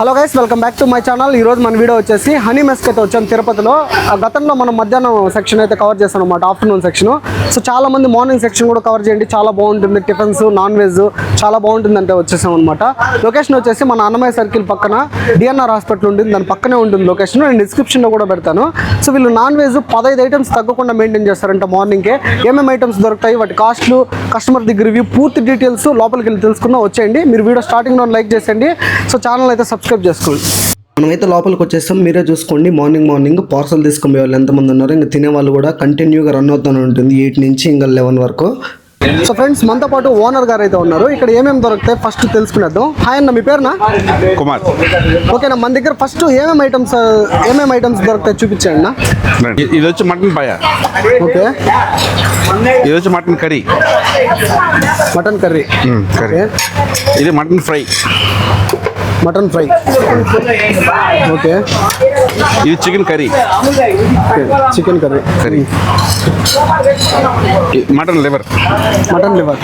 Hello guys welcome back to my channel ఈ రోజు మన వీడియో వచ్చేసి హనీ మెస్క్ అయితే వచ్చాం తిరుపతిలో. ఆ గతంలో మనం మధ్యాహ్నం సెక్షన్ అయితే కవర్ చేస్తాం అనమాట ఆఫ్టర్నూన్ సెక్షన్ సో చాలా మంది మార్నింగ్ సెక్షన్ కూడా కవర్ చేయండి. చాలా బాగుంటుంది. టిఫిన్స్ నాన్ వెజ్ చాలా బాగుంటుంది అంటే వచ్చేసాం అనమాట లొకేషన్ వచ్చేసి మన అన్నమయ్య సర్కిల్ పక్కన డిఎన్ఆర్ హాస్పిటల్ ఉంటుంది. దాని పక్కనే ఉంటుంది లొకేషన్. నేను డిస్క్రిప్షన్లో కూడా పెడతాను. సో వీళ్ళు నాన్ వెజ్ పదహైదు ఐటమ్స్ తగ్గకుండా మెయింటైన్ చేస్తారంట మార్నింగ్కే ఏమేమి ఐటమ్స్ దొరుకుతాయి? వాటి కాస్ట్లు కస్టమర్ దగ్గర రివ్యూ పూర్తి డీటెయిల్స్ లోపలికి వెళ్ళి తెలుసుకున్నా వచ్చేయండి. మీరు వీడియో స్టార్టింగ్లో లైక్ చేసేయండి. సో ఛానల్ అయితే సబ్స్క్రైబ్ చేసుకోండి. మనమైతే లోపలికి వచ్చేస్తాం మీరే చూసుకోండి. మార్నింగ్ మార్నింగ్ పార్సల్ తీసుకునే వాళ్ళు ఎంతమంది ఉన్నారు ఇంకా తినే వాళ్ళు కూడా కంటిన్యూగా రన్ అవుతూనే ఉంటుంది. ఎయిట్ నుంచి ఇంకా లెవెన్ వరకు. సో ఫ్రెండ్స్ మనతో పాటు ఓనర్ గారు అయితే ఉన్నారు. ఇక్కడ ఏమేమి దొరుకుతాయి ఫస్ట్ తెలుసుకునేద్దాం. హాయ్ అన్న మీ పేరునా? కుమార్. ఓకేనా మన దగ్గర ఫస్ట్ ఏమేమి ఐటమ్స్ ఏమేమి ఐటమ్స్ దొరుకుతాయి చూపించండి అన్న. ఇది వచ్చి మటన్ పాయ. ఓకే. ఇది వచ్చి mutton curry. Mutton curry. Curry. ఇది mutton fry. Mutton fry. Okay. ఇది chicken curry. Chicken curry. Curry. Mutton liver. Mutton liver.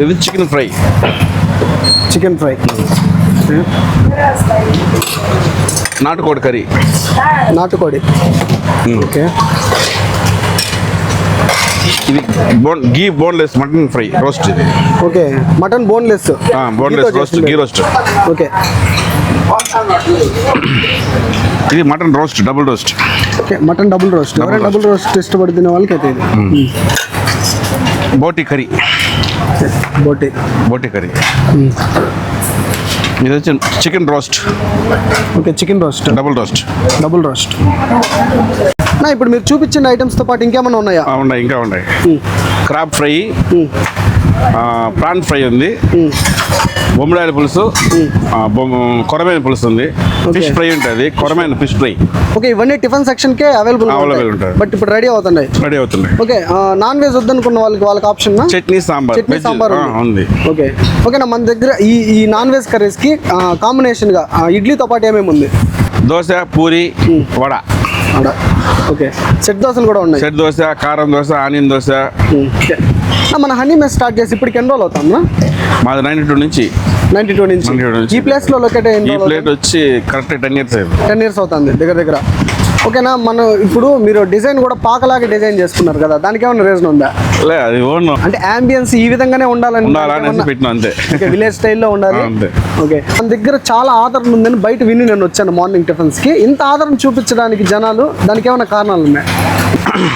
ఇది చికెన్ ఫ్రై. Chicken fry. నాటుకోడి కర్రీ. నాటుకోడి. ఓకే. ఇది bone ghee boneless mutton fry roast ఇది. Okay mutton boneless. Boneless roast ghee roast. Okay. ఇది mutton roast double roast. Okay mutton double roast. ఎవరైనా double roast. ఇష్టపడి తినే వాళ్ళకి అయితే ఇది. బోటి కర్రీ. బోటి. బోటి కర్రీ. ఇది వచ్చి chicken roast. Okay chicken roast. Double roast. Double roast. నా ఇప్పుడు మీరు చూపించిన ఐటమ్స్తో పాటు ఇంకేమైనా ఉన్నాయా? ఉన్నాయి ఇంకా ఉన్నాయి. క్రాబ్ ఫ్రై ప్రాన్ ఫ్రై ఉంది. బొమ్మడాయల పులుసు కొరమైన పులుసు ఉంది. ఫిష్ ఫ్రై ఉంటుంది కొరమైన ఫిష్ ఫ్రై. ఓకే ఇవన్నీ టిఫిన్ సెక్షన్కే అవైలబుల్ Available ఉంటాయి. బట్ ఇప్పుడు రెడీ అవుతున్నాయి. రెడీ అవుతుంది ఓకే నాన్ వెజ్ వద్దనుకున్న వాళ్ళకి వాళ్ళకి ఆప్షన్ చట్నీ సాంబార్. చట్నీ సాంబార్ ఉంది. ఓకే. ఓకేనా మన దగ్గర ఈ ఈ నాన్ వెజ్ కర్రీస్కి కాంబినేషన్గా ఇడ్లీతో పాటు ఏమేమి ఉంది దోశ పూరి వడ. ఆడ ఓకే. సెట్ దోశలు కూడా ఉన్నాయి. సెట్ దోశ కారం దోశ ఆనియన్ దోశ. మన హనీ మెస్ స్టార్ట్ చేసి ఇప్పటికి ఎన్ని రోజులు అవుతుందా మాది నైన్టీ టూ నుంచి. నైన్టీ టూ నుంచి. 92 నుంచి. ఈ ప్లేస్లో లొకేట్ ఈ ప్లేట్ వచ్చి correct ten years ten years అవుతుంది దగ్గర దగ్గర. ఓకేనా? మనం ఇప్పుడు మీరు డిజైన్ కూడా పాకలాగా డిజైన్ చేసుకున్నారు కదా దానికి ఏమైనా రీజన్ ఉందా? లే అది ఓన్ అంటే అంబియన్స్ ఈ విధంగానే ఉండాలని పెట్టిన అంతే. విలేజ్ స్టైల్లో ఉండాలి. ఓకే మన దగ్గర చాలా ఆదరణ ఉందని బయట విని నేను వచ్చాను మార్నింగ్ టిఫిన్స్కి. ఇంత ఆదరణ చూపించడానికి జనాలు దానికి ఏమైనా కారణాలు ఉన్నాయి?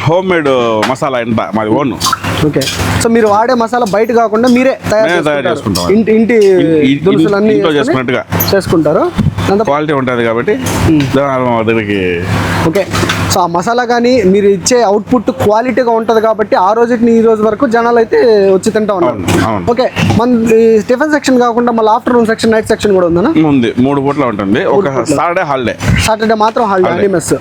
హోమ్ మేడ్ మసాలా ఎంత మాది ఓన్ ఓకే సో మీరు వాడే మసాలా బయట కాకుండా మీరే తయారు చేసుకుంటారు. చేసుకుంటాం. ఇంటి ఇంటి దురుసులన్నీ. చేసుకుంటారు. క్వాలిటీ ఉంటుంది కాబట్టి మా దగ్గరికి ఓకే. సో ఆ మసాలా కానీ మీరు ఇచ్చే అవుట్పుట్ క్వాలిటీగా ఉంటుంది కాబట్టి ఆ రోజుకి ఈ రోజు వరకు జనాలు అయితే వచ్చి తింటా ఉన్నారు. ఓకే. మన టిఫిన్ సెక్షన్ కాకుండా మళ్ళీ ఆఫ్టర్నూన్ సెక్షన్ నైట్ సెక్షన్ కూడా ఉందనా? ఉంది. మూడు పూట్ల ఉంటుంది. ఒక సాటర్డే హాలిడే సాటర్డే మాత్రం హాలిడే Holiday. మెస్.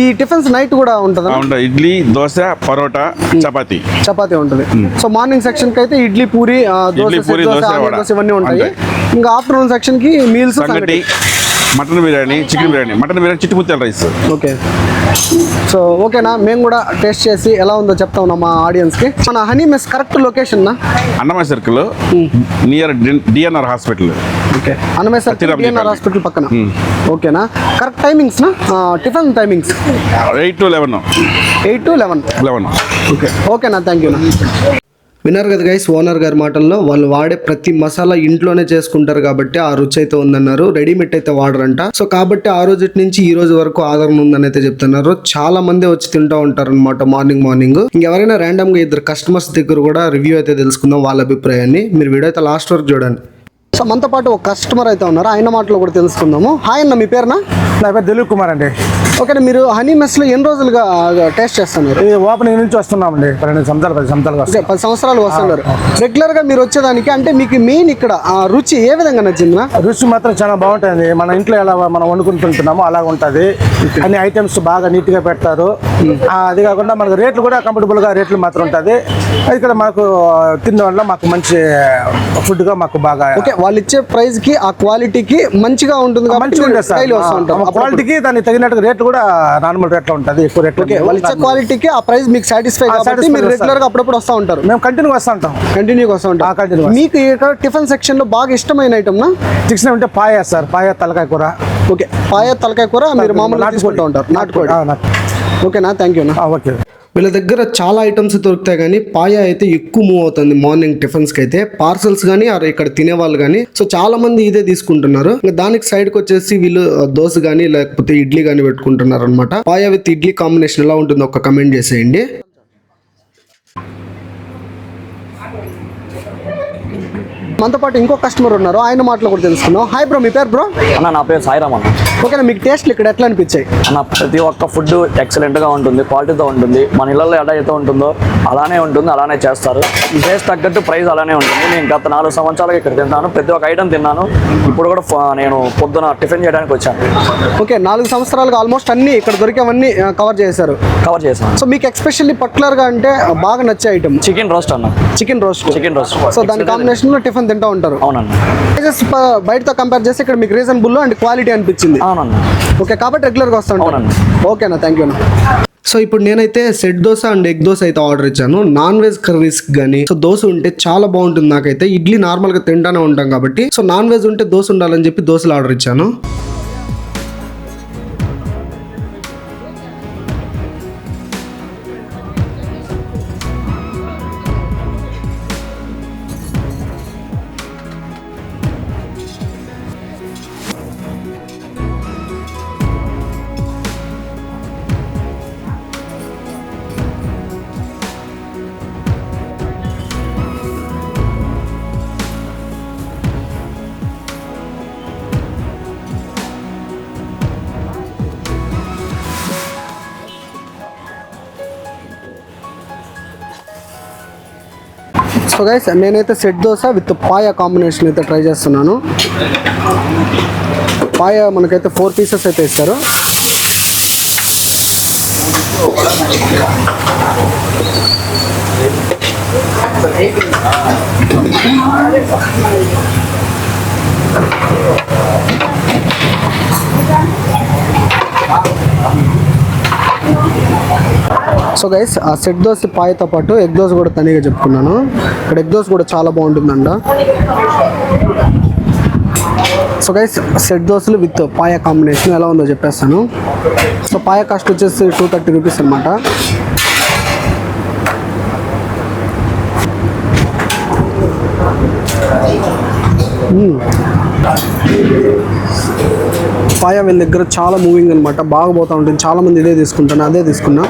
ఈ టిఫిన్స్ నైట్ కూడా ఉంటుందా? ఉంటుంది ఇడ్లీ దోశ పరోటా చపాతి. చపాతీ ఉంటుంది. సో మార్నింగ్ సెక్షన్కి అయితే ఇడ్లీ పూరి దోశ ఇవన్నీ ఉంటాయి. ఇంకా ఆఫ్టర్నూన్ సెక్షన్కి మీల్స్ సంగటి. Mutton biryani chicken biryani. Mutton biryani చిట్టుముత్యాల rice. Okay. So ఓకేనా? మేము కూడా టేస్ట్ చేసి ఎలా ఉందో చెప్తా మా ఆడియన్స్కి మన హనీ మెస్ కరెక్ట్ లొకేషన్ నా? Annamayya circle near DNR hospital. Okay. Annamayya sir Tirupati TNR colony. Hospital పక్కన. ఓకేనా? కరెక్ట్ టైమింగ్స్ నా? Tiffin timings. Eight to eleven. Eight to eleven. Eleven. Okay. ఓకేనా? థ్యాంక్ యూ విన్నారు కదా గైస్ ఓనర్ గారి మాటల్లో వాళ్ళు వాడే ప్రతి మసాలా ఇంట్లోనే చేసుకుంటారు కాబట్టి ఆ రుచి అయితే ఉందన్నారు రెడీమేడ్ అయితే వాడరంట. సో కాబట్టి ఆ రోజు నుంచి ఈ రోజు వరకు ఆదరణ ఉందని అయితే చెప్తున్నారు. చాలా మంది వచ్చి తింటూ ఉంటారు అనమాట మార్నింగ్ మార్నింగ్. ఇంకెవరైనా ర్యాండమ్గా ఇద్దరు కస్టమర్స్ దగ్గర కూడా రివ్యూ అయితే తెలుసుకుందాం వాళ్ళ అభిప్రాయాన్ని. మీరు వీడియో అయితే లాస్ట్ వరకు చూడండి. సో మనతో పాటు ఒక కస్టమర్ అయితే ఉన్నారు. ఆయన మాటలో కూడా తెలుసుకుందాము. హాయ్ అన్న మీ పేరునా? నా పేరు దిలీప్ కుమార్ అండి. ఓకే మీరు హనీ మెస్లో ఎన్ని రోజులుగా టేస్ట్ చేస్తున్నారు ఇది ఓపెనింగ్ నుంచి వస్తున్నామండి. పన్నెండు సంవత్సరాలు పది సంవత్సరాలు పది సంవత్సరాలు వస్తున్నారు. రెగ్యులర్గా మీరు వచ్చేదానికి అంటే మీకు మెయిన్ ఇక్కడ ఆ రుచి ఏ విధంగా నచ్చిందా రుచి మాత్రం చాలా బాగుంటుంది. మన ఇంట్లో ఎలా మనం వండుకుని తింటున్నామో అలా ఉంటుంది. అన్ని ఐటమ్స్ బాగా నీట్గా పెడతారు. ఆ, అది కాకుండా మనకు రేట్లు కూడా కంఫర్టబుల్గా రేట్లు మాత్రం ఉంటుంది. ఇక్కడ మాకు తిన్న వల్ల మాకు మంచి ఫుడ్గా మాకు బాగా ఓకే వాళ్ళు ఇచ్చే ప్రైస్కి ఆ క్వాలిటీకి మంచిగా ఉంటుంది మంచిగా. క్వాలిటీకి దానికి తగినట్టు రేట్లు కూడా నార్మల్ రేట్లో ఉంటుంది ఎక్కువ రేట్లు ఓకే వాళ్ళు ఇచ్చే క్వాలిటీకి ఆ ప్రైస్ మీకు సాటిస్ఫై కాబట్టి మీరు. రెగ్యులర్గా అప్పుడప్పుడు వస్తూ ఉంటారు. మేము కంటిన్యూ వస్తూ ఉంటాం. కంటిన్యూగా వస్తూ వస్తాం. మీకు ఇక్కడ టిఫిన్ సెక్షన్లో బాగా ఇష్టమైన ఐటమ్ నా? చికెన్ ఉంటే పాయ సార్ పాయ తలకాయ కూర. ఓకే పాయ తలకాయ కూర మీరు మామూలుగా నాటుకోడి. తీసుకుంటూ ఉంటారు. నాటుకోడి. ఓకేనా థ్యాంక్ యూ ఓకే. వీళ్ళ దగ్గర చాలా ఐటమ్స్ దొరుకుతాయి కానీ పాయా అయితే ఎక్కువ మూవ్ అవుతుంది మార్నింగ్ టిఫిన్స్కి అయితే. పార్సల్స్ కానీ ఇక్కడ తినేవాళ్ళు కానీ సో చాలా మంది ఇదే తీసుకుంటున్నారు. ఇంకా దానికి సైడ్కి వచ్చేసి వీళ్ళు దోశ కానీ లేకపోతే ఇడ్లీ కానీ పెట్టుకుంటున్నారు అనమాట పాయా విత్ ఇడ్లీ కాంబినేషన్ ఎలా ఉంటుందో ఒక కమెంట్ చేసేయండి. మనతో పాటు ఇంకో కస్టమర్ ఉన్నారు. ఆయన మాటలు కూడా తెలుసుకుందాం. హాయ్ బ్రో మీ పేరు బ్రో అన్న నా పేరు సాయిరామ్ అన్న. ఓకేనా మీకు టేస్ట్లు ఇక్కడ ఎట్లా అనిపించాయి? అన్న ప్రతి ఒక్క ఫుడ్ ఎక్సలెంట్గా ఉంటుంది క్వాలిటీతో ఉంటుంది మన ఇళ్ళల్లో ఎలా అయితే ఉంటుందో అలానే ఉంటుంది అలానే చేస్తారు. టేస్ట్ తగ్గట్టు ప్రైస్ అలానే ఉంటుంది. నేను గత నాలుగు సంవత్సరాలుగా ఇక్కడ తిన్నాను ప్రతి ఒక్క ఐటమ్ తిన్నాను. ఇప్పుడు కూడా నేను పొద్దున టిఫిన్ చేయడానికి వచ్చాను. ఓకే నాలుగు సంవత్సరాలుగా ఆల్మోస్ట్ అన్ని ఇక్కడ దొరికేవన్నీ కవర్ చేశారు. కవర్ చేశాను. సో మీకు ఎక్స్పెషల్లీ పర్టికులర్గా అంటే బాగా నచ్చే ఐటమ్ చికెన్ రోస్ట్ అన్న. Chicken roast chicken roast so దాని కాంబినేషన్లో టిఫిన్ తింటూ ఉంటారు. అవునన్న. ప్రైజెస్ బయటతో కంపేర్ చేస్తే ఇక్కడ మీకు రీజనబుల్ అండ్ క్వాలిటీ అనిపించింది. అవునన్న. ఓకే కాబట్టి రెగ్యులర్గా వస్తుంటారు అవునండి. ఓకేనా థ్యాంక్ యూ సో ఇప్పుడు నేనైతే set dosa and egg dosa అయితే ఆర్డర్ ఇచ్చాను. నాన్ వెజ్ కర్రీస్ కానీ సో దోశ ఉంటే చాలా బాగుంటుంది నాకైతే. ఇడ్లీ నార్మల్గా తింటానే ఉంటాం కాబట్టి. సో నాన్ వెజ్ ఉంటే దోశ ఉండాలని చెప్పి దోశలు ఆర్డర్ ఇచ్చాను. సో గైస్ నేనైతే set dosa with paya combination అయితే ట్రై చేస్తున్నాను. పాయ మనకైతే ఫోర్ పీసెస్ అయితే ఇస్తారు. సో గైస్ ఆ సెట్ దోశ పాయతో పాటు ఎగ్ దోశ కూడా తనిగా చెప్పుకున్నాను. ఇక్కడ ఎగ్ దోశ కూడా చాలా బాగుంటుందంట. సో గైస్ సెట్ దోశలు విత్ పాయ కాంబినేషన్ ఎలా ఉందో చెప్పేస్తాను. సో పాయ కాస్ట్ వచ్చేసి టూ థర్టీ రూపీస్ అనమాట పాయ వీళ్ళ దగ్గర చాలా మూవింగ్ అనమాట బాగా పోతూ ఉంటుంది. చాలా మంది ఇదే తీసుకుంటాను అదే తీసుకున్నా.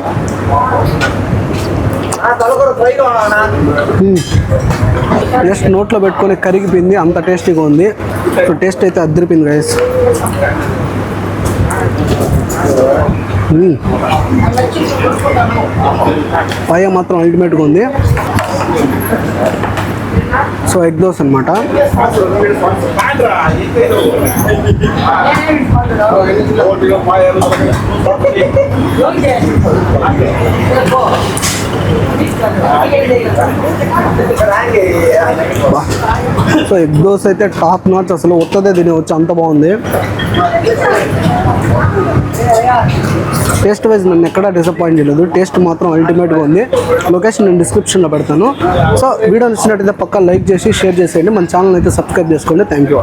Hmm. జస్ట్ నోట్లో పెట్టుకొని కరిగిపోయింది. అంత టేస్టీగా ఉంది. సో టేస్ట్ అయితే అద్దరిపోయింది గైస్ hmm. పై మాత్రం అల్టిమేట్గా ఉంది. సో ఎగ్ దోస్ అనమాట సో ఎగ్ దోస్ అయితే టాప్ నాట్ అసలు వస్తుందే తినవచ్చు అంత బాగుంది. టేస్ట్ వైజ్ నన్ను ఎక్కడా డిసప్పాయింట్ చేయలేదు. టేస్ట్ మాత్రం అల్టిమేట్గా ఉంది. లొకేషన్ నేను డిస్క్రిప్షన్లో పెడతాను. సో వీడియో నచ్చినట్టయితే పక్క లైక్ చేసి షేర్ చేసేయండి. మన ఛానల్ అయితే సబ్స్క్రైబ్ చేసుకోండి. Thank you